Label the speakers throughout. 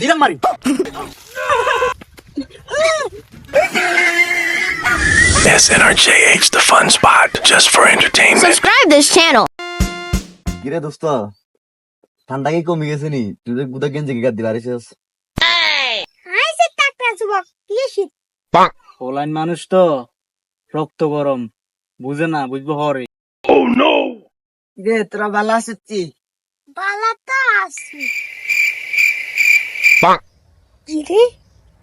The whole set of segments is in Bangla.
Speaker 1: দিলাম মারি।
Speaker 2: SNRJH, the fun spot, just for entertainment.
Speaker 3: Subscribe this channel.
Speaker 4: কিরে দোস্ত ঠান্ডা কি কমে গেছে নি? তুই তো গুদা গেঞ্জি কি গাদি বাড়িছিস
Speaker 5: আইসে টাকরা যুবক শীত
Speaker 1: মানুষ তো রক্ত গরম। বুঝে না বুঝব হরে। রে তোরা ভালো আছিস
Speaker 5: বালা তো আসি কি রে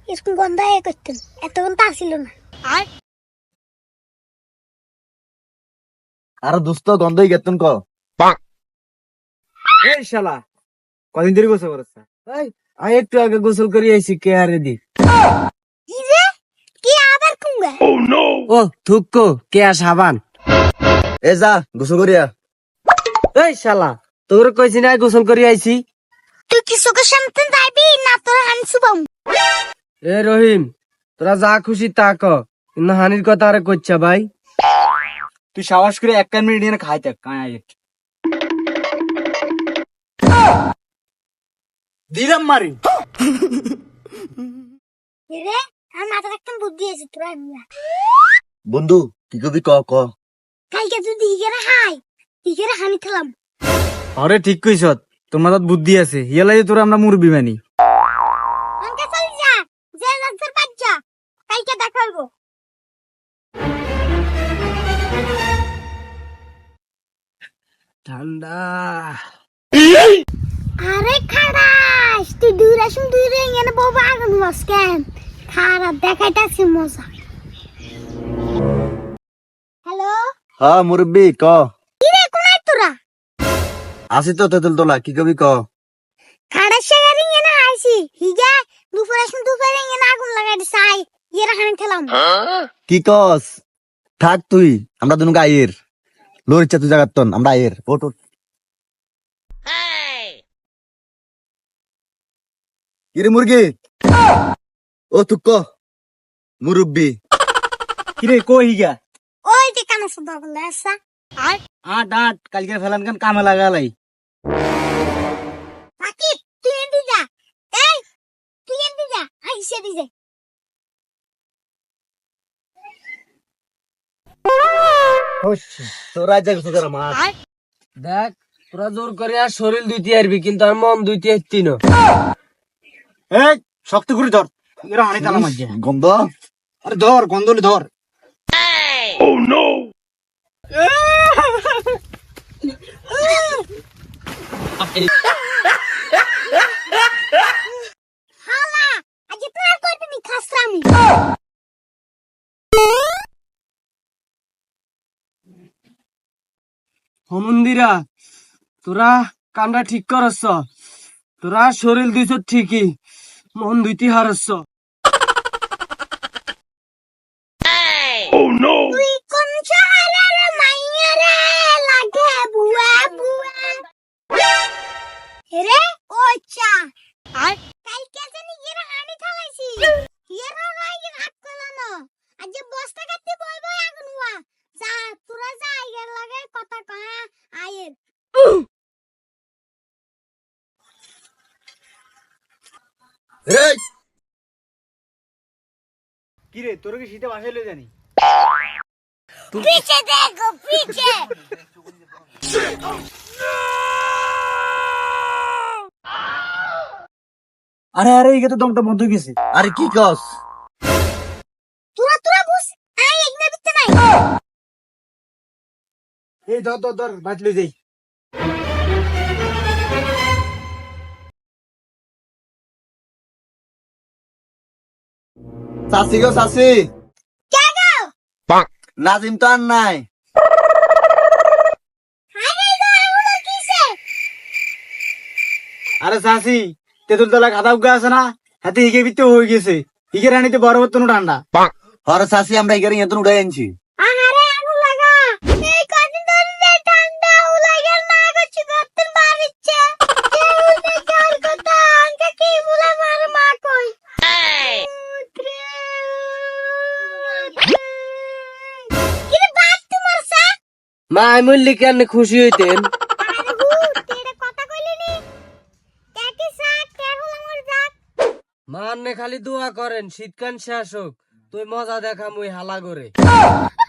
Speaker 5: এরকম গন্ধ এ করতেন এতক্ষণ তো আসিল না।
Speaker 4: আর? দোস্ত গন্ধই গেতন ক
Speaker 1: এই শালা কদিন ধরে গোসল করেছে? এই আমি একটু আগে গোসল করে আইছি কে আরে দি
Speaker 5: কি রে কি আবার কুঙ্গা
Speaker 1: ও থুকো কে সাবান?
Speaker 4: এ যা গোসল করিয়া।
Speaker 1: এই শালা তোর কইছি না গোসল করে আইছি?
Speaker 5: তুই কি চোখের সামনে যাবি না তোর হানসু বাম
Speaker 1: এ রহিম তোরা যা খুশি তা ক কিন্তু হানির কথা আরে কইছা ভাই তুই সাহস করে এক মিনিট নিয়ে খাইতে কায় দিলাম মারি
Speaker 5: রে আমার মাথার একটা বুদ্ধি আছে তোরা
Speaker 4: বন্ধু কি কবি ক ক
Speaker 5: কালকে যদি হিগেরা হাই হিগেরা হানি খেলাম
Speaker 1: আরে ঠিক কইছ তোমার তাত বুদ্ধি আছে। হিয়ালাই তোরা আমরা মুরবি মানি। ঠান্ডা।
Speaker 5: আরে খারাস তুই এনে কেন? খারাপ দেখাইতাছি মজা। হ্যালো?
Speaker 4: হ্যাঁ মুরব্বি ক? আসি তো তেতুল তোলা কি কবি ক
Speaker 5: খারাস শেয়ারি এনে আইছি হিগা দুপুরে আসুন দুপুরে এনে আগুন লাগাই দিছে আই ইয়েরা খান খেলাম
Speaker 4: কি কস? থাক তুই আমরা দুনু আয়ের লোর ইচ্ছা তুই জাগাত তন আমরা আয়ের ওট ওট কিরে মুরগি? ও তুক ক? মুরব্বি।
Speaker 1: কিরে কই হিগা?
Speaker 5: ওই যে কানা সুদা বলে আসা
Speaker 1: আট আট কালকে ফেলান কান কামে লাগালাই।
Speaker 5: বাকি তুই এন্দি যা। এই তুই এন্দি যা। আইসে দিছে
Speaker 4: তোরা জায়গা তোরা মাছ
Speaker 1: দেখ তোরা জোর করে আর শরীর দুইতে আরবি কিন্তু আর মন দুইতে আসতি না। এই শক্ত করে ধর। এরা অনেক কালাম
Speaker 4: গন্ধ?
Speaker 1: আরে ধর গন্ধলি ধর।
Speaker 5: হালা আজ তোরা করবি নি খাসরামি
Speaker 1: হমন্দিরা তোরা কান্দা ঠিক করস তোরা শরীর দুইছ ঠিকই মন দুইটি হারছ। কিরে তোর কি শীতে বাসায় লয়ে জানি আরে আরে এই তো দমটা বন্ধ গেছে।
Speaker 4: আরে কি কস?
Speaker 1: এই ধর ধর ধর বাজলে যাই।
Speaker 4: চাচি গো
Speaker 5: চাচি।
Speaker 4: নাজিম তো আর নাই।
Speaker 1: আরে চাচি তেতুল তলা খাতা উগা আছে না? হাতে ইগে বিতে হয়ে গেছে। ইগে রানিতে বড় তোনো ঠান্ডা
Speaker 4: হর চাচি আমরা ইগে রানিতে উড়াই আনছি।
Speaker 5: মা
Speaker 1: মল্লি কেন খুশি হইতেন
Speaker 6: মান্নে খালি দোয়া করেন শীতকান শেষ হোক তুই মজা দেখা মুই হালা করে।